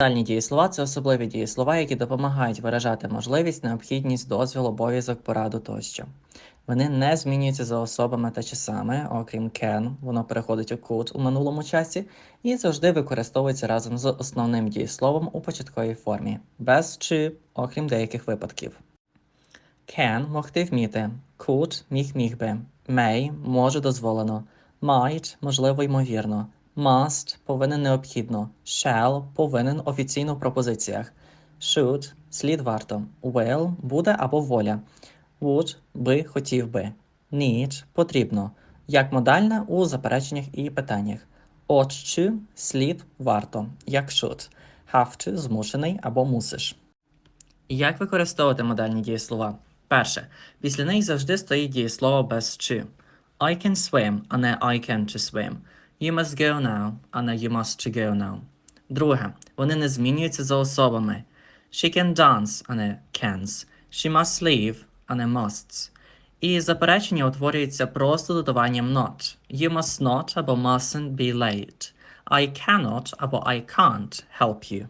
Дальні дієслова це особливі дієслова, які допомагають виражати можливість, необхідність, дозвіл, обов'язок, пораду тощо. Вони не змінюються за особами та часами, окрім can, воно переходить у could у минулому часі, і завжди використовується разом з основним дієсловом у початковій формі, без чи, окрім деяких випадків. Can – могти вміти, could – міг міг би, may – може дозволено, might – можливо ймовірно, must – повинен необхідно, shall – повинен офіційно в пропозиціях, should – слід варто, will – буде або воля, would – би хотів би, need – потрібно, як модальне у запереченнях і питаннях, ought to – слід варто, як should, have to – змушений або мусиш. Як використовувати модальні дієслова? Перше. Після них завжди стоїть дієслово без «to». I can swim, а не I can to swim. You must go now, а не you must to go now. Друге. Вони не змінюються за особами. She can dance, а не cans. She must leave, а не musts. І заперечення утворюється просто додаванням not. You must not або mustn't be late. I cannot або I can't help you.